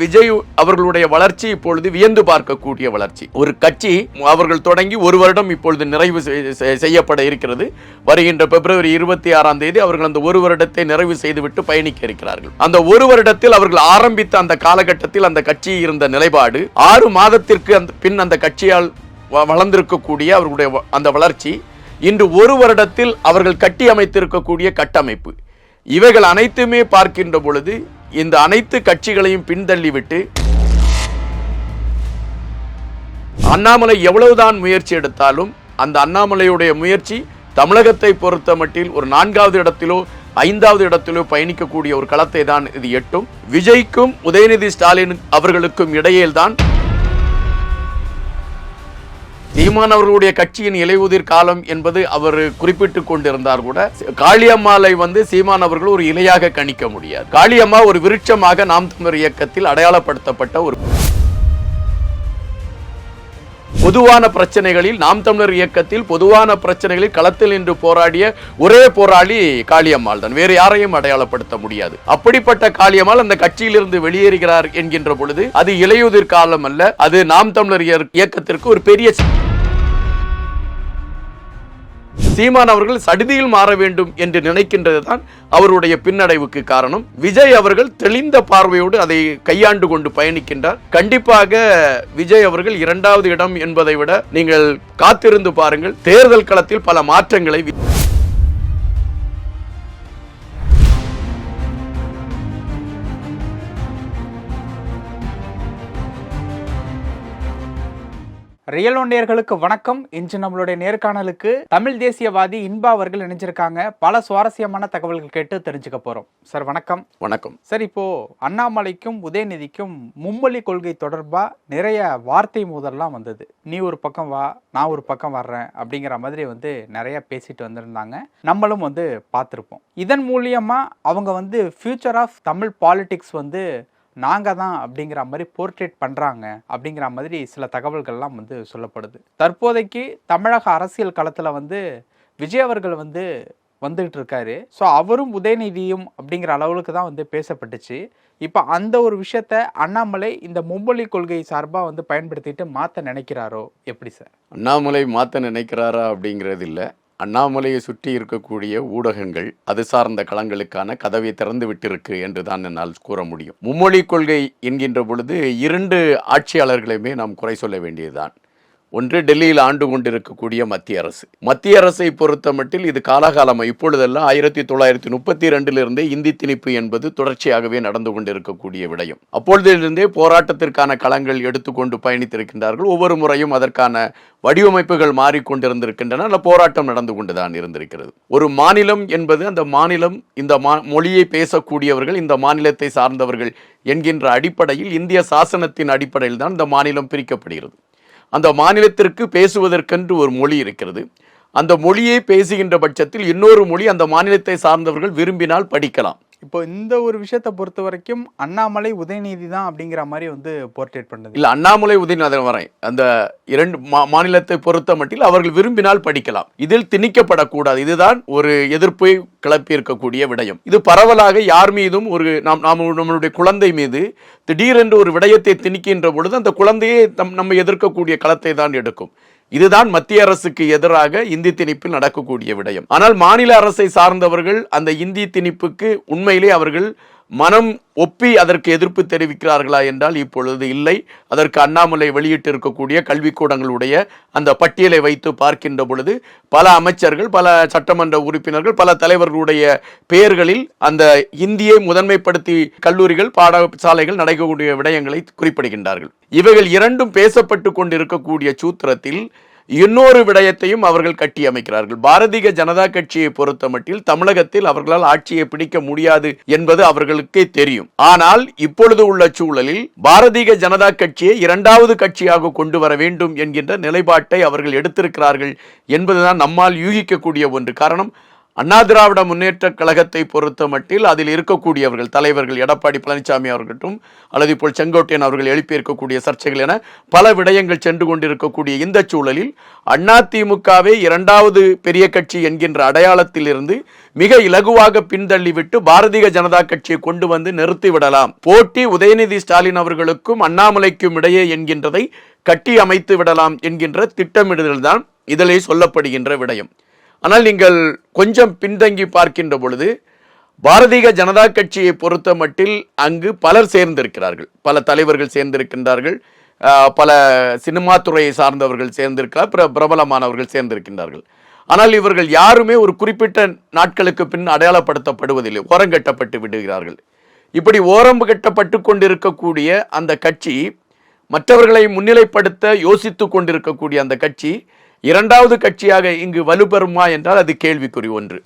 விஜய் அவர்களுடைய வளர்ச்சி இப்பொழுது வியந்து பார்க்கக்கூடிய வளர்ச்சி. ஒரு கட்சி அவர்கள் தொடங்கி ஒரு வருடம் இப்பொழுது நிறைவு செய்யப்பட இருக்கிறது. வருகின்ற பிப்ரவரி இருபத்தி ஆறாம் தேதி அவர்கள் அந்த ஒரு வருடத்தை நிறைவு செய்துவிட்டு பயணிக்க இருக்கிறார்கள். அந்த ஒரு வருடத்தில் அவர்கள் ஆரம்பித்த அந்த காலகட்டத்தில் அந்த கட்சி இருந்த நிலைப்பாடு ஆறு மாதத்திற்கு அந்த பின் அந்த கட்சியால் வளர்ந்திருக்கக்கூடிய அவர்களுடைய அந்த வளர்ச்சி இன்று ஒரு வருடத்தில் அவர்கள் கட்டி அமைத்திருக்கக்கூடிய கட்டமைப்பு. இவைகள் அனைத்துமே பார்க்கின்ற பொழுது இந்த அனைத்து கட்சிகளையும் பின்தள்ளிவிட்டு அண்ணாமலை எவ்வளவுதான் முயற்சி எடுத்தாலும் அந்த அண்ணாமலையுடைய முயற்சி தமிழகத்தை பொறுத்த மட்டில் ஒரு நான்காவது இடத்திலோ ஐந்தாவது இடத்திலோ பயணிக்கக்கூடிய ஒரு களத்தை தான் இது எட்டும். விஜய்க்கும் உதயநிதி ஸ்டாலின் அவர்களுக்கும் இடையில்தான் சீமான் அவர்களுடைய கட்சியின் இலையுதிர் காலம் என்பது அவர் குறிப்பிட்டுக் கொண்டிருந்தார் கூட. காளியம்மாளை வந்து சீமான் அவர்கள் ஒரு இலையாக கணிக்க முடியாது. காளியம்மா ஒரு விருட்சமாக நாம் தமிழர் இயக்கத்தில் அடையாளப்படுத்தப்பட்ட ஒரு பொதுவான பிரச்சனைகளில் நாம் தமிழர் இயக்கத்தில் பொதுவான பிரச்சனைகளில் களத்தில் நின்று போராடிய ஒரே போராளி காளியம்மாள் தான். வேறு யாரையும் அடையாளப்படுத்த முடியாது. அப்படிப்பட்ட காளியம்மாள் அந்த கட்சியிலிருந்து வெளியேறுகிறார் என்கின்ற பொழுது அது இலையுதிர் காலம் அல்ல. அது நாம் தமிழர் இயக்கத்திற்கு ஒரு பெரிய சீமான் அவர்கள் சடிதியில் மாற வேண்டும் என்று நினைக்கின்றது தான் அவருடைய பின்னடைவுக்கு காரணம். விஜய் அவர்கள் தெளிந்த பார்வையோடு அதை கையாண்டு கொண்டு பயணிக்கின்றார். கண்டிப்பாக விஜய் அவர்கள் இரண்டாவது இடம் என்பதை விட நீங்கள் காத்திருந்து பாருங்கள். தேர்தல் களத்தில் பல மாற்றங்களை ரியல் ஒன்றியர்களுக்கு வணக்கம். இன்று நம்மளுடைய நேர்காணலுக்கு தமிழ் தேசியவாதி இன்பா அவர்கள் இணைஞ்சிருக்காங்க. பல சுவாரஸ்யமான தகவல்கள் கேட்டு தெரிஞ்சுக்க போறோம். சார் வணக்கம். வணக்கம். சார் இப்போ அண்ணாமலைக்கும் உதயநிதிக்கும் மும்மொழி கொள்கை தொடர்பா நிறைய வார்த்தை மோதல்லாம் வந்தது. நீ ஒரு பக்கம் வா நான் ஒரு பக்கம் வர்றேன் அப்படிங்கிற மாதிரி வந்து நிறைய பேசிட்டு வந்திருந்தாங்க. நம்மளும் வந்து பார்த்துருப்போம். இதன் மூலியமா அவங்க வந்து ஃபியூச்சர் ஆஃப் தமிழ் பாலிடிக்ஸ் வந்து நாங்கள் தான் அப்படிங்கிற மாதிரி போர்ட்ரேட் பண்ணுறாங்க அப்படிங்கிற மாதிரி சில தகவல்கள்லாம் வந்து சொல்லப்படுது. தற்போதைக்கு தமிழக அரசியல் களத்தில் வந்து விஜய் அவர்கள் வந்து வந்துகிட்டு இருக்காரு. ஸோ அவரும் உதயநிதியும் அப்படிங்கிற அளவுக்கு தான் வந்து பேசப்பட்டுச்சு. இப்போ அந்த ஒரு விஷயத்த அண்ணாமலை இந்த மும்மொழி கொள்கை சார்பாக வந்து பயன்படுத்திட்டு மாற்ற நினைக்கிறாரோ? எப்படி சார்? அண்ணாமலை மாற்ற நினைக்கிறாரா அப்படிங்கிறது இல்லை. அண்ணாமலையை சுற்றி இருக்கக்கூடிய ஊடகங்கள் அது சார்ந்த களங்களுக்கான கதவை திறந்து விட்டிருக்கு என்று தான் என்னால் கூற முடியும். மும்மொழி கொள்கை என்கின்ற பொழுது இரண்டு ஆட்சியாளர்களையுமே நாம் குறை சொல்ல வேண்டியதுதான். ஒன்று டெல்லியில் ஆண்டு கொண்டிருக்கக்கூடிய மத்திய அரசு. மத்திய அரசை பொறுத்த மட்டில் இது காலாகாலமாக இப்பொழுதெல்லாம் ஆயிரத்தி தொள்ளாயிரத்தி முப்பத்தி ரெண்டிலிருந்தே இந்தி திணிப்பு என்பது தொடர்ச்சியாகவே நடந்து கொண்டிருக்கக்கூடிய விடயம். அப்பொழுதிலிருந்தே போராட்டத்திற்கான களங்கள் எடுத்துக்கொண்டு பயணித்திருக்கின்றார்கள். ஒவ்வொரு முறையும் அதற்கான வடிவமைப்புகள் மாறிக்கொண்டிருந்திருக்கின்றன. அந்த போராட்டம் நடந்து கொண்டுதான் இருந்திருக்கிறது. ஒரு மாநிலம் என்பது அந்த மாநிலம் இந்த மா மொழியை பேசக்கூடியவர்கள் இந்த மாநிலத்தை சார்ந்தவர்கள் என்கின்ற அடிப்படையில் இந்திய சாசனத்தின் அடிப்படையில் தான் இந்த மாநிலம் பிரிக்கப்படுகிறது. அந்த மாநிலத்திற்கு பேசுவதற்கென்று ஒரு மொழி இருக்கிறது. அந்த மொழியை பேசுகின்ற பட்சத்தில் இன்னொரு மொழி அந்த மாநிலத்தை சார்ந்தவர்கள் விரும்பினால் படிக்கலாம். இப்போ இந்த ஒரு விஷயத்தை பொறுத்த வரைக்கும் அண்ணாமலை உதயநிதி தான் அப்படிங்கிற மாதிரி வந்து போர்ட்ரேட் பண்ணது. இல்ல அண்ணாமலை உதயநாதன் வரேன். அந்த இரண்டு மா- மாநிலத்தை பொறுத்த மட்டில் அவர்கள் விரும்பினால் படிக்கலாம். இதில் திணிக்கப்படக்கூடாது. இதுதான் ஒரு எதிர்ப்பை கிளப்பி இருக்கக்கூடிய விடயம். இது பரவலாக யார் மீதும் ஒரு நாம் நாம் நம்மளுடைய குழந்தை மீது திடீரென்று ஒரு விடயத்தை திணிக்கின்ற பொழுது அந்த குழந்தையே நம் நம்ம எதிர்க்கக்கூடிய களத்தை தான் எடுக்கும். இதுதான் மத்திய அரசுக்கு எதிராக இந்தி திணிப்பில் நடக்கக்கூடிய விடயம். ஆனால் மாநில அரசை சார்ந்தவர்கள் அந்த இந்தி திணிப்புக்கு உண்மையிலே அவர்கள் மனம் ஒப்பி அதற்கு எதிர்ப்பு தெரிவிக்கிறார்களா என்றால் இப்பொழுது இல்லை. அதற்கு அண்ணாமலை வெளியிட்டிருக்கக்கூடிய கல்விக்கூடங்களுடைய அந்த பட்டியலை வைத்து பார்க்கின்ற பொழுது பல அமைச்சர்கள் பல சட்டமன்ற உறுப்பினர்கள் பல தலைவர்களுடைய பெயர்களில் அந்த இந்தியை முதன்மைப்படுத்தி கல்லூரிகள் பாடசாலைகள் நடக்கக்கூடிய விடயங்களை குறிப்பிடுகின்றார்கள். இவைகள் இரண்டும் பேசப்பட்டு கொண்டிருக்கக்கூடிய சூத்திரத்தில் இன்னொரு விடயத்தையும் அவர்கள் கட்டி அமைக்கிறார்கள் பாரதிய ஜனதா கட்சியை பொறுத்த மட்டில் தமிழகத்தில் அவர்களால் ஆட்சியை பிடிக்க முடியாது என்பது அவர்களுக்கே தெரியும். ஆனால் இப்பொழுது உள்ள சூழலில் பாரதிய ஜனதா கட்சியை இரண்டாவது கட்சியாக கொண்டு வர வேண்டும் என்கின்ற நிலைப்பாட்டை அவர்கள் எடுத்திருக்கிறார்கள் என்பதுதான் நம்மால் யூகிக்கக்கூடிய ஒன்று. காரணம் அண்ணா திராவிட முன்னேற்ற கழகத்தை பொறுத்த மட்டில் அதில் இருக்கக்கூடியவர்கள் தலைவர்கள் எடப்பாடி பழனிசாமி அவர்கள்ட்டும் அல்லது இப்போ செங்கோட்டையன் அவர்கள் எழுப்பியிருக்கக்கூடிய சர்ச்சைகள் என பல விடயங்கள் சென்று கொண்டிருக்கக்கூடிய இந்த சூழலில் அண்ணா திமுகவே இரண்டாவது பெரிய கட்சி என்கின்ற அடையாளத்தில் இருந்து மிக இலகுவாக பின்தள்ளிவிட்டு பாரதிய ஜனதா கட்சியை கொண்டு வந்து நிறுத்திவிடலாம் போட்டி உதயநிதி ஸ்டாலின் அவர்களுக்கும் அண்ணாமலைக்கும் இடையே என்கின்றதை கட்டி அமைத்து விடலாம் என்கின்ற திட்டமிடுதல் தான் இதிலே சொல்லப்படுகின்ற விடயம். ஆனால் நீங்கள் கொஞ்சம் பின்தங்கி பார்க்கின்ற பொழுது பாரதிய ஜனதா கட்சியை பொறுத்த மட்டில் அங்கு பலர் சேர்ந்திருக்கிறார்கள். பல தலைவர்கள் சேர்ந்திருக்கின்றார்கள். பல சினிமா துறையை சார்ந்தவர்கள் சேர்ந்திருக்கிறார். பிற பிரபலமானவர்கள் சேர்ந்திருக்கின்றார்கள். ஆனால் இவர்கள் யாருமே ஒரு குறிப்பிட்ட நாட்களுக்கு பின் அடையாளப்படுத்தப்படுவதில்லை. ஓரங்கட்டப்பட்டு விடுகிறார்கள். இப்படி ஓரம் கட்டப்பட்டு கொண்டிருக்கக்கூடிய அந்த கட்சி மற்றவர்களை முன்னிலைப்படுத்த யோசித்து கொண்டிருக்கக்கூடிய அந்த கட்சி இரண்டாவது கட்சியாக இங்கு வலுப்பெறுமா என்றால் அது கேள்விக்குறி ஒன்று.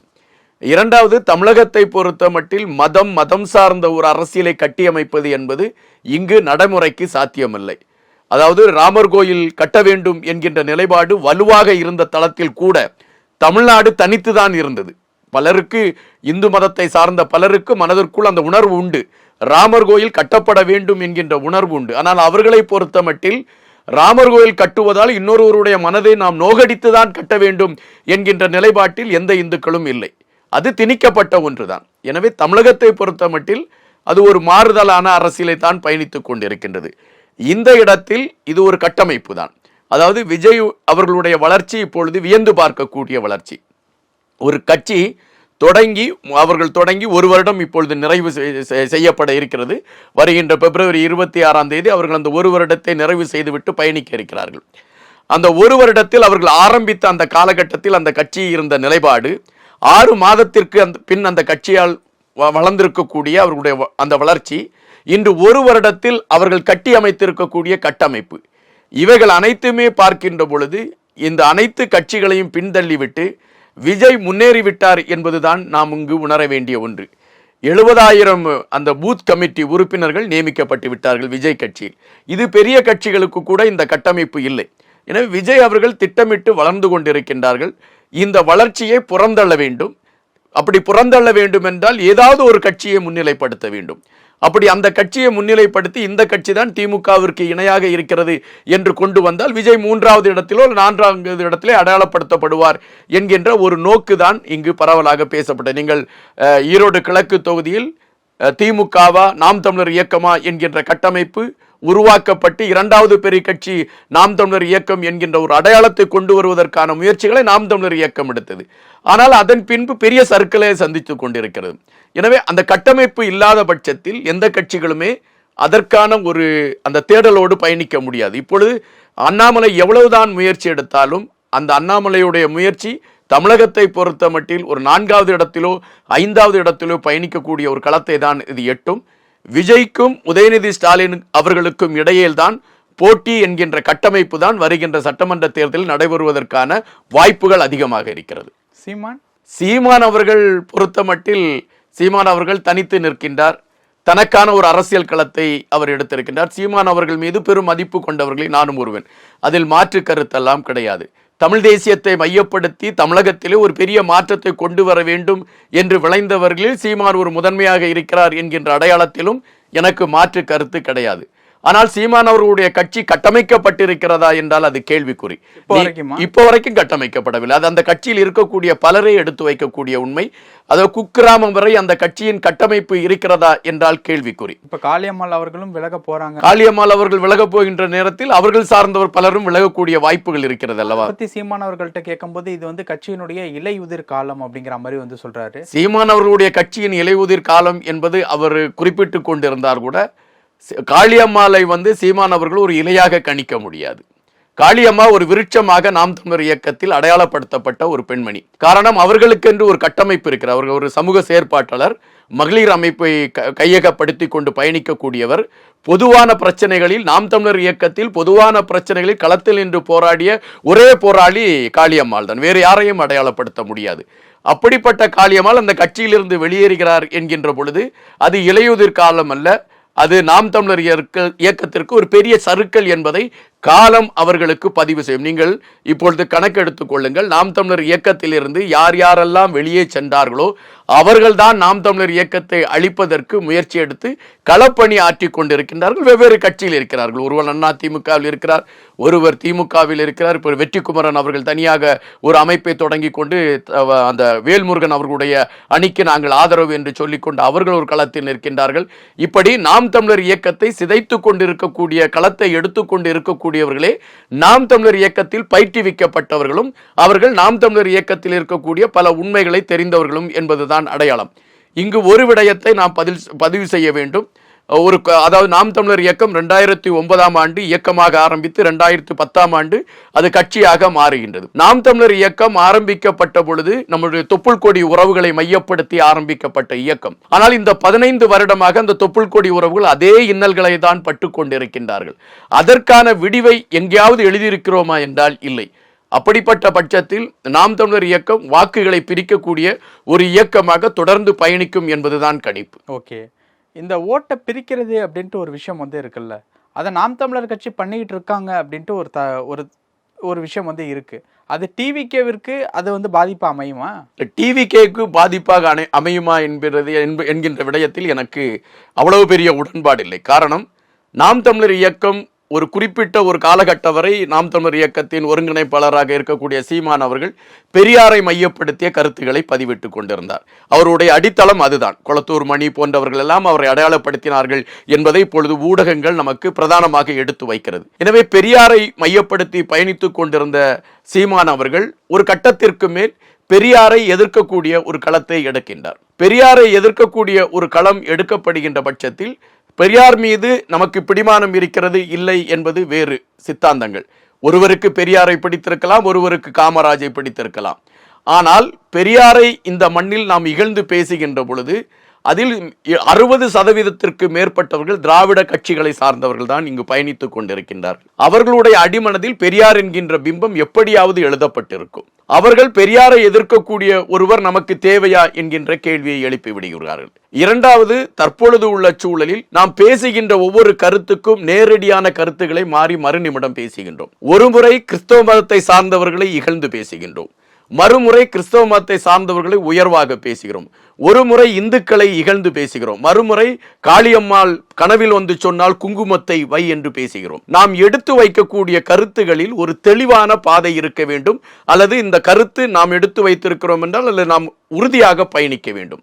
இரண்டாவது தமிழகத்தை பொறுத்த மட்டில் மதம் மதம் சார்ந்த ஒரு அரசியலை கட்டியமைப்பது என்பது இங்கு நடைமுறைக்கு சாத்தியமில்லை. அதாவது ராமர் கோயில் கட்ட வேண்டும் என்கின்ற நிலைப்பாடு வலுவாக இருந்த தளத்தில் கூட தமிழ்நாடு தனித்துதான் இருந்தது. பலருக்கு இந்து மதத்தை சார்ந்த பலருக்கு மனதிற்குள் அந்த உணர்வு உண்டு. ராமர் கோயில் கட்டப்பட வேண்டும் என்கின்ற உணர்வு உண்டு. ஆனால் அவர்களை பொறுத்த மட்டில் ராமர் கோயில் கட்டுவதால் இன்னொருவருடைய மனதை நாம் நோகடித்துதான் கட்ட வேண்டும் என்கின்ற நிலைப்பாட்டில் எந்த இந்துக்களும் இல்லை. அது திணிக்கப்பட்ட ஒன்றுதான். எனவே தமிழகத்தை பொறுத்த மட்டில் அது ஒரு மாறுதலான அரசியலை தான் பயணித்துக் கொண்டிருக்கின்றது. இந்த இடத்தில் இது ஒரு கட்டமைப்பு தான் அதாவது விஜய் அவர்களுடைய வளர்ச்சி இப்பொழுது வியந்து பார்க்கக்கூடிய வளர்ச்சி. ஒரு கட்சி தொடங்கி அவர்கள் தொடங்கி ஒரு வருடம் இப்பொழுது நிறைவு செய்- செய்யப்பட இருக்கிறது. வருகின்ற பிப்ரவரி இருபத்தி ஆறாம் தேதி அவர்கள் அந்த ஒரு வருடத்தை நிறைவு செய்துவிட்டு பயணிக்க இருக்கிறார்கள். அந்த ஒரு வருடத்தில் அவர்கள் ஆரம்பித்த அந்த காலகட்டத்தில் அந்த கட்சி இருந்த நிலைப்பாடு ஆறு மாதத்திற்கு அந்த பின் அந்த கட்சியால் வ- வளர்ந்திருக்கக்கூடிய அவர்களுடைய வ- அந்த வளர்ச்சி இன்று ஒரு வருடத்தில் அவர்கள் கட்டி அமைத்திருக்கக்கூடிய கட்டமைப்பு. இவைகள் அனைத்துமே பார்க்கின்ற பொழுது இந்த அனைத்து கட்சிகளையும் பின்தள்ளிவிட்டு விஜய் முன்னேறிவிட்டார் என்பதுதான் நாம் இங்கு உணர வேண்டிய ஒன்று. எழுபதாயிரம் அந்த பூத் கமிட்டி உறுப்பினர்கள் நியமிக்கப்பட்டு விட்டார்கள் விஜய் கட்சியில். இது பெரிய கட்சிகளுக்கு கூட இந்த கட்டமைப்பு இல்லை. எனவே விஜய் அவர்கள் திட்டமிட்டு வளர்ந்து கொண்டிருக்கின்றார்கள். இந்த வளர்ச்சியை புறந்தள்ள வேண்டும். அப்படி புறந்தள்ள வேண்டும் என்றால் ஏதாவது ஒரு கட்சியை முன்னிலைப்படுத்த வேண்டும். அப்படி அந்த கட்சியை முன்னிலைப்படுத்தி இந்த கட்சி தான் திமுகவிற்கு இணையாக இருக்கிறது என்று கொண்டு வந்தால் விஜய் மூன்றாவது இடத்திலோ நான்காவது இடத்திலே அடையாளப்படுத்தப்படுவார் என்கின்ற ஒரு நோக்கு தான் இங்கு பரவலாக பேசப்பட்டது. நீங்கள் ஈரோடு கிழக்கு தொகுதியில் திமுகவா நாம் தமிழர் இயக்கமா என்கின்ற கட்டமைப்பு உருவாக்கப்பட்டு இரண்டாவது பெரிய கட்சி நாம் தமிழர் இயக்கம் என்கின்ற ஒரு அடையாளத்தை கொண்டு வருவதற்கான முயற்சிகளை நாம் தமிழர் இயக்கம் எடுத்தது. ஆனால் அதன் பின்பு பெரிய சர்க்கிளை சந்தித்து கொண்டிருக்கிறது. எனவே அந்த கட்டமைப்பு இல்லாத பட்சத்தில் எந்த கட்சிகளுமே அதற்கான ஒரு அந்த தேடலோடு பயணிக்க முடியாது. இப்பொழுது அண்ணாமலை எவ்வளவுதான் முயற்சி எடுத்தாலும் அந்த அண்ணாமலையுடைய முயற்சி தமிழகத்தை பொறுத்த மட்டில் ஒரு நான்காவது இடத்திலோ ஐந்தாவது இடத்திலோ பயணிக்கக்கூடிய ஒரு களத்தை தான் இது எட்டும். விஜய்க்கும் உதயநிதி ஸ்டாலின் அவர்களுக்கும் இடையில்தான் போட்டி என்கின்ற கட்டமைப்பு தான் வருகின்ற சட்டமன்ற தேர்தலில் நடைபெறுவதற்கான வாய்ப்புகள் அதிகமாக இருக்கிறது. சீமான்? சீமான் அவர்கள் பொறுத்த மட்டில் சீமான் அவர்கள் தனித்து நிற்கின்றார். தனக்கான ஒரு அரசியல் களத்தை அவர் எடுத்திருக்கின்றார். சீமான் அவர்கள் மீது பெரும் மதிப்பு கொண்டவர்களை நானும் ஒருவன். அதில் மாற்று கருத்தெல்லாம் கிடையாது. தமிழ் தேசியத்தை மையப்படுத்தி தமிழகத்திலே ஒரு பெரிய மாற்றத்தை கொண்டு வர வேண்டும் என்று விளைந்தவர்களில் சீமான் ஒரு முதன்மையாக இருக்கிறார் என்கின்ற அடையாளத்திலும் எனக்கு மாற்று கருத்து கிடையாது. ஆனால் சீமான் அவர்களுடைய கட்சி கட்டமைக்கப்பட்டிருக்கிறதா என்றால் அது கேள்விக்குறி. இப்போ வரைக்குமா? கட்டமைக்கப்படவில்லை. அது அந்த கட்சியில் இருக்கக்கூடிய பலரை எடுத்து வைக்கக்கூடிய உண்மை. அதாவது குக்கிராமம் வரை அந்த கட்சியின் கட்டமைப்பு இருக்கிறதா என்றால் கேள்விக்குறி. இப்ப காளியம்மாள் அவர்களும் விலக போறாங்க. காளியம்மாள் அவர்கள் விலகப் போகின்ற நேரத்தில் அவர்கள் சார்ந்தவர் பலரும் விலகக்கூடிய வாய்ப்புகள் இருக்கிறது அல்லவா? பத்தி சீமான் அவர்கள்ட்ட கேட்கும்போது இது வந்து கட்சியினுடைய இலையுதிர் காலம் அப்படிங்கிற மாதிரி வந்து சொல்றாரு. சீமான் அவர்களுடைய கட்சியின் இலையுதிர் காலம் என்பது அவர் குறிப்பிட்டு கொண்டிருந்தார் கூட. காளியம்மாளை வந்து சீமான் அவர்கள் ஒரு இலையாக கணிக்க முடியாது. காளியம்மா ஒரு விருட்சமாக நாம் தமிழர் இயக்கத்தில் அடையாளப்படுத்தப்பட்ட ஒரு பெண்மணி. காரணம் அவர்களுக்கென்று ஒரு கட்டமைப்பு இருக்கிற அவர்கள் ஒரு சமூக செயற்பாட்டாளர் மகளிர் அமைப்பை க- கையகப்படுத்தி கொண்டு பயணிக்கக்கூடியவர் பொதுவான பிரச்சனைகளில் நாம் தமிழர் இயக்கத்தில் பொதுவான பிரச்சனைகளில் களத்தில் நின்று போராடிய ஒரே போராளி காளியம்மாள் தான். வேறு யாரையும் அடையாளப்படுத்த முடியாது. அப்படிப்பட்ட காளியம்மாள் அந்த கட்சியிலிருந்து வெளியேறுகிறார் என்கின்ற பொழுது அது இலையுதிர் காலம் அல்ல அது நாம் தமிழர் இயக்க- இயக்கத்திற்கு ஒரு பெரிய சறுக்கல் என்பதை காலம் அவர்களுக்கு பதிவு செய்யும். நீங்கள் இப்பொழுது கணக்கெடுத்து கொள்ளுங்கள். நாம் தமிழர் இயக்கத்திலிருந்து யார் யாரெல்லாம் வெளியே சென்றார்களோ அவர்கள்தான் நாம் தமிழர் இயக்கத்தை அழிப்பதற்கு முயற்சி எடுத்து களப்பணி ஆற்றி கொண்டிருக்கின்றார்கள். வெவ்வேறு கட்சியில் இருக்கிறார்கள். ஒருவர் அண்ணா திமுகவில் இருக்கிறார் ஒருவர் திமுகவில் இருக்கிறார். இப்போ வெற்றிக்குமரன் அவர்கள் தனியாக ஒரு அமைப்பை தொடங்கி கொண்டு அந்த வேல்முருகன் அவர்களுடைய அணிக்கு நாங்கள் ஆதரவு என்று சொல்லிக்கொண்டு அவர்கள் ஒரு களத்தில் நிற்கின்றார்கள். இப்படி நாம் தமிழர் இயக்கத்தை சிதைத்து கொண்டிருக்கக்கூடிய களத்தை எடுத்துக்கொண்டு இருக்கக்கூடியவர்களே நாம் தமிழர் இயக்கத்தில் பயிற்றுவிக்கப்பட்டவர்களும் அவர்கள் நாம் தமிழர் இயக்கத்தில் இருக்கக்கூடிய பல உண்மைகளை தெரிந்தவர்களும் என்பதுதான் அடையாளம். இங்கு ஒரு விடயத்தை நாம் பதில் பதிவு செய்ய வேண்டும். ஒரு க- அதாவது நாம் தமிழர் இயக்கம் ரெண்டாயிரத்தி ஒன்பதாம் ஆண்டு இயக்கமாக ஆரம்பித்து ரெண்டாயிரத்தி பத்தாம் ஆண்டு அது கட்சியாக மாறுகின்றது. நாம் தமிழர் இயக்கம் ஆரம்பிக்கப்பட்ட பொழுது நம்முடைய தொப்புள் கொடி உறவுகளை மையப்படுத்தி ஆரம்பிக்கப்பட்ட இயக்கம். ஆனால் இந்த பதினைந்து வருடமாக அந்த தொப்புள் கொடி உறவுகள் அதே இன்னல்களை தான் பட்டு கொண்டிருக்கின்றார்கள். அதற்கான விடிவை எங்கேயாவது எழுதியிருக்கிறோமா என்றால் இல்லை. அப்படிப்பட்ட பட்சத்தில் நாம் தமிழர் இயக்கம் வாக்குகளை பிரிக்கக்கூடிய ஒரு இயக்கமாக தொடர்ந்து பயணிக்கும் என்பதுதான் கணிப்பு. ஓகே. இந்த ஓட்டை பிரிக்கிறது அப்படின்ட்டு ஒரு விஷயம் வந்து இருக்குல்ல. அதை நாம் தமிழர் கட்சி பண்ணிக்கிட்டு இருக்காங்க அப்படின்ட்டு ஒரு த ஒரு ஒரு விஷயம் வந்து இருக்கு. அது டிவிகேவிற்கு அது வந்து பாதிப்பாக அமையுமா? டிவிகேக்கு பாதிப்பாக அணை அமையுமா என்கிறது என்ப- என்கின்ற விடயத்தில் எனக்கு அவ்வளவு பெரிய உடன்பாடு இல்லை காரணம் நாம் தமிழர் இயக்கம் ஒரு குறிப்பிட்ட ஒரு காலகட்டம் வரை நாம் தமிழர் இயக்கத்தின் ஒருங்கிணைப்பாளராக இருக்கக்கூடிய சீமான் அவர்கள் பெரியாரை மையப்படுத்திய கருத்துக்களை பதிவிட்டு கொண்டிருந்தார். அவருடைய அடித்தளம் அதுதான். குளத்தூர் மணி போன்றவர்கள் எல்லாம் அவரை அடையாளப்படுத்தினார்கள் என்பதை இப்பொழுது ஊடகங்கள் நமக்கு பிரதானமாக எடுத்து வைக்கிறது. எனவே பெரியாரை மையப்படுத்தி பயணித்துக் கொண்டிருந்த சீமான் அவர்கள் ஒரு கட்டத்திற்கு மேல் பெரியாரை எதிர்க்கக்கூடிய ஒரு களத்தை எடுக்கின்றார். பெரியாரை எதிர்க்கக்கூடிய ஒரு களம் எடுக்கப்படுகின்ற பட்சத்தில் பெரியார் மீது நமக்கு பிடிமானம் இருக்கிறது இல்லை என்பது வேறு சித்தாந்தங்கள். ஒருவருக்கு பெரியாரை பிடித்திருக்கலாம் ஒருவருக்கு காமராஜை பிடித்திருக்கலாம். ஆனால் பெரியாரை இந்த மண்ணில் நாம் இகழ்ந்து பேசுகின்ற பொழுது அதில் அறுபது சதவீதத்திற்கு மேற்பட்டவர்கள் திராவிட கட்சிகளை சார்ந்தவர்கள் தான் இங்கு பயணித்துக் கொண்டிருக்கின்றார்கள் அவர்களுடைய அடிமனதில் பெரியார் என்கின்ற பிம்பம் எப்படியாவது எழுதப்பட்டிருக்கும். அவர்கள் பெரியாரை எதிர்க்கக்கூடிய ஒருவர் நமக்கு தேவையா என்கின்ற கேள்வியை எழுப்பி விடுகிறார்கள். இரண்டாவது தற்பொழுது உள்ள சூழலில் நாம் பேசுகின்ற ஒவ்வொரு கருத்துக்கும் நேரடியான கருத்துக்களை மாறி மறுநிமிடம் பேசுகின்றோம். ஒருமுறை கிறிஸ்தவ மதத்தை சார்ந்தவர்களை இகழ்ந்து பேசுகின்றோம். மறுமுறை கிறிஸ்தவ மதத்தை சார்ந்தவர்களை உயர்வாக பேசுகிறோம். ஒரு முறை இந்துக்களை இகழ்ந்து பேசுகிறோம். மறுமுறை காளியம்மாள் கனவில் வந்து சொன்னால் குங்குமத்தை வை என்று பேசுகிறோம். நாம் எடுத்து வைக்கக்கூடிய கருத்துகளில் ஒரு தெளிவான பாதை இருக்க வேண்டும். அல்லது இந்த கருத்து நாம் எடுத்து வைத்திருக்கிறோம் என்றால் அல்லது நாம் உறுதியாக பயணிக்க வேண்டும்.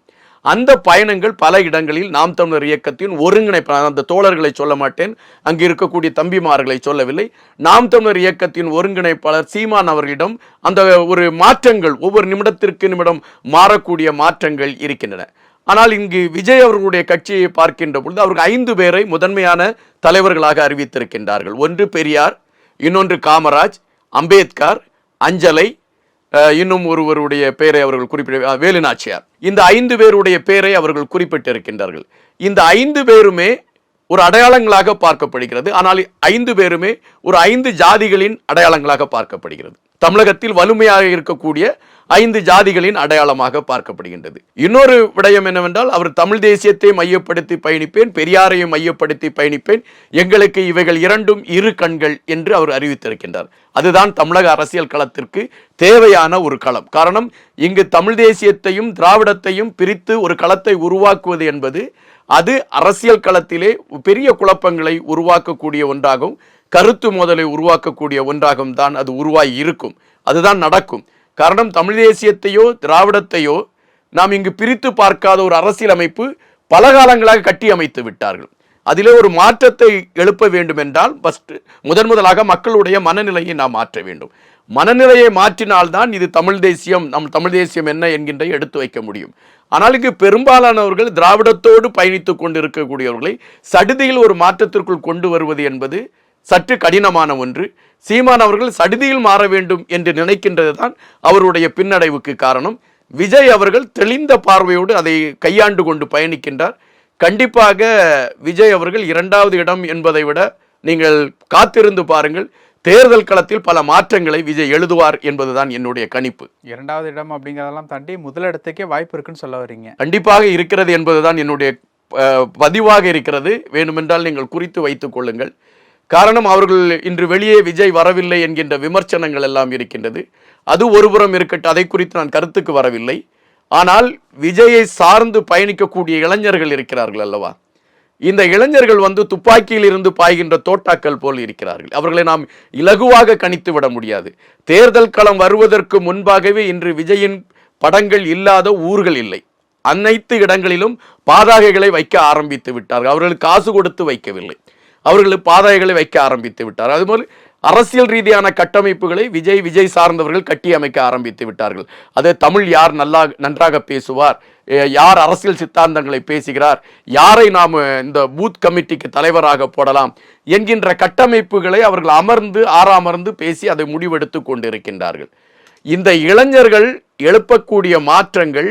அந்த பயணங்கள் பல இடங்களில் நாம் தமிழர் இயக்கத்தின் ஒருங்கிணைப்பு அந்த தோழர்களை சொல்ல மாட்டேன். அங்கு இருக்கக்கூடிய தம்பிமார்களை சொல்லவில்லை. நாம் தமிழர் இயக்கத்தின் ஒருங்கிணைப்பாளர் சீமான் அவர்களிடம் அந்த ஒரு மாற்றங்கள் ஒவ்வொரு நிமிடத்திற்கு நிமிடம் மாறக்கூடிய மாற்றங்கள் இருக்கின்றன. ஆனால் இங்கு விஜய் அவர்களுடைய கட்சியை பார்க்கின்ற பொழுது அவர்கள் ஐந்து பேரை முதன்மையான தலைவர்களாக அறிவித்திருக்கின்றார்கள். ஒன்று பெரியார் இன்னொன்று காமராஜ் அம்பேத்கர் அஞ்சலை இன்னும் ஒருவருடைய பெயரை அவர்கள் குறிப்பிட்ட வேலுநாச்சியார். இந்த ஐந்து பேருடைய பெயரை அவர்கள் குறிப்பிட்டிருக்கின்றார்கள். இந்த ஐந்து பேருமே ஒரு அடையாளங்களாக பார்க்கப்படுகிறது. ஆனால் ஐந்து பேருமே ஒரு ஐந்து ஜாதிகளின் அடையாளங்களாக பார்க்கப்படுகிறது. தமிழகத்தில் வலிமையாக இருக்கக்கூடிய ஐந்து ஜாதிகளின் அடையாளமாக பார்க்கப்படுகின்றது. இன்னொரு விடயம் என்னவென்றால் அவர் தமிழ் தேசியத்தை மையப்படுத்தி பயணிப்பேன் பெரியாரையும் மையப்படுத்தி பயணிப்பேன். எங்களுக்கு இவைகள் இரண்டும் இரு கண்கள் என்று அவர் அறிவித்திருக்கின்றார். அதுதான் தமிழக அரசியல் களத்திற்கு தேவையான ஒரு களம். காரணம் இங்கு தமிழ் தேசியத்தையும் திராவிடத்தையும் பிரித்து ஒரு களத்தை உருவாக்குவது என்பது அது அரசியல் களத்திலே பெரிய குழப்பங்களை உருவாக்கக்கூடிய ஒன்றாகும். கருத்து மோதலை உருவாக்கக்கூடிய ஒன்றாகவும் தான் அது உருவாகி இருக்கும். அதுதான் நடக்கும். காரணம் தமிழ் தேசியத்தையோ திராவிடத்தையோ நாம் இங்கு பிரித்து பார்க்காத ஒரு அரசியலமைப்பு பல காலங்களாக கட்டி அமைத்து விட்டார்கள். அதிலே ஒரு மாற்றத்தை எழுப்ப வேண்டும் என்றால் ஃபஸ்ட்டு முதன் முதலாக மக்களுடைய மனநிலையை நாம் மாற்ற வேண்டும். மனநிலையை மாற்றினால்தான் இது தமிழ் தேசியம் நம் தமிழ் தேசியம் என்ன என்கின்ற எடுத்து வைக்க முடியும். ஆனால் இங்கு பெரும்பாலானவர்கள் திராவிடத்தோடு பயணித்துக் கொண்டிருக்கக்கூடியவர்களை சடுதியில் ஒரு மாற்றத்திற்குள் கொண்டு வருவது என்பது சற்று கடினமான ஒன்று. சீமான் அவர்கள் சடுதியில் மாற வேண்டும் என்று நினைக்கின்றது தான் அவருடைய பின்னடைவுக்கு காரணம். விஜய் அவர்கள் தெளிந்த பார்வையோடு அதை கையாண்டு கொண்டு பயணிக்கின்றார். கண்டிப்பாக விஜய் அவர்கள் இரண்டாவது இடம் என்பதை விட நீங்கள் காத்திருந்து பாருங்கள். தேர்தல் களத்தில் பல மாற்றங்களை விஜய் எழுதுவார் என்பதுதான் என்னுடைய கணிப்பு. இரண்டாவது இடம் அப்படிங்கிறதெல்லாம் தாண்டி முதலிடத்துக்கே வாய்ப்பு இருக்குன்னு சொல்ல வர்றீங்க கண்டிப்பாக இருக்கிறது என்பதுதான் என்னுடைய பதிவாக இருக்கிறது. வேண்டுமென்றால் நீங்கள் குறித்து வைத்துக் கொள்ளுங்கள். காரணம் அவர்கள் இன்று வெளியே விஜய் வரவில்லை என்கின்ற விமர்சனங்கள் எல்லாம் இருக்கின்றது. அது ஒருபுறம் இருக்கட்டும் அதை குறித்து நான் கருத்துக்கு வரவில்லை. ஆனால் விஜயை சார்ந்து பயணிக்கக்கூடிய இளைஞர்கள் இருக்கிறார்கள் அல்லவா? இந்த இளைஞர்கள் வந்து துப்பாக்கியில் இருந்து பாய்கின்ற தோட்டாக்கள் போல் இருக்கிறார்கள். அவர்களை நாம் இலகுவாக கணித்து விட முடியாது. தேர்தல் களம் வருவதற்கு முன்பாகவே இன்று விஜயின் படங்கள் இல்லாத ஊர்கள் இல்லை. அனைத்து இடங்களிலும் பாதாகைகளை வைக்க ஆரம்பித்து விட்டார்கள். அவர்கள் காசு கொடுத்து வைக்கவில்லை. அவர்கள் பாதைகளை வைக்க ஆரம்பித்து விட்டார். அதுபோல் அரசியல் ரீதியான கட்டமைப்புகளை விஜய் விஜய் சார்ந்தவர்கள் கட்டி அமைக்க ஆரம்பித்து விட்டார்கள். அது தமிழ் யார் நல்லா நன்றாக பேசுவார்? யார் அரசியல் சித்தாந்தங்களை பேசுகிறார்? யாரை நாம் இந்த பூத் கமிட்டிக்கு தலைவராக போடலாம்? என்கின்ற கட்டமைப்புகளை அவர்கள் அமர்ந்து ஆறாமர்ந்து பேசி அதை முடிவெடுத்து கொண்டிருக்கின்றார்கள். இந்த இளைஞர்கள் எழுப்பக்கூடிய மாற்றங்கள்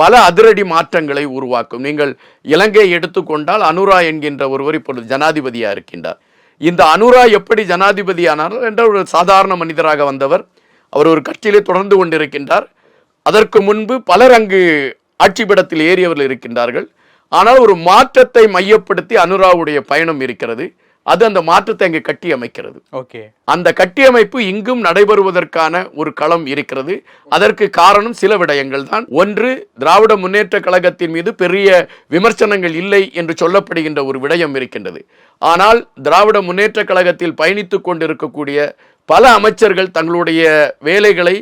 பல அதிரடி மாற்றங்களை உருவாக்கும். நீங்கள் இலங்கையை எடுத்துக்கொண்டால் அனுரா என்கின்ற ஒருவர் இப்பொழுது ஜனாதிபதியாக இருக்கின்றார். இந்த அனுரா எப்படி ஜனாதிபதியானார் என்ற ஒரு சாதாரண மனிதராக வந்தவர் அவர் ஒரு கட்சியிலே தொடர்ந்து கொண்டிருக்கின்றார். அதற்கு முன்பு பலர் அங்கு ஆட்சிப்பிடத்தில் ஏறியவர்கள் இருக்கின்றார்கள். ஆனால் ஒரு மாற்றத்தை மையப்படுத்தி அனுராவுடைய பயணம் இருக்கிறது. அது அந்த மாற்றத்தை அங்கு கட்டி அமைக்கிறது ஓகே. அந்த கட்டியமைப்பு இங்கும் நடைபெறுவதற்கான ஒரு களம் இருக்கிறது. அதற்கு காரணம் சில விடயங்கள் தான். ஒன்று திராவிட முன்னேற்ற கழகத்தின் மீது பெரிய விமர்சனங்கள் இல்லை என்று சொல்லப்படுகின்ற ஒரு விடயம் இருக்கின்றது. ஆனால் திராவிட முன்னேற்ற கழகத்தில் பயணித்துக் கொண்டிருக்கக்கூடிய பல அமைச்சர்கள் தங்களுடைய வேலைகளை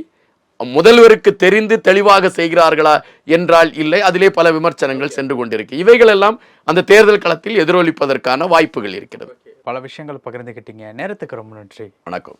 முதல்வருக்கு தெரிந்து தெளிவாக செய்கிறார்களா என்றால் இல்லை. அதிலே பல விமர்சனங்கள் சென்று கொண்டிருக்கு. இவைகள் எல்லாம் அந்த தேர்தல் களத்தில் எதிரொலிப்பதற்கான வாய்ப்புகள் இருக்கிறது. பல விஷயங்கள் பகிர்ந்துக்கிட்டீங்க நேரத்துக்கு ரொம்ப நன்றி. வணக்கம்.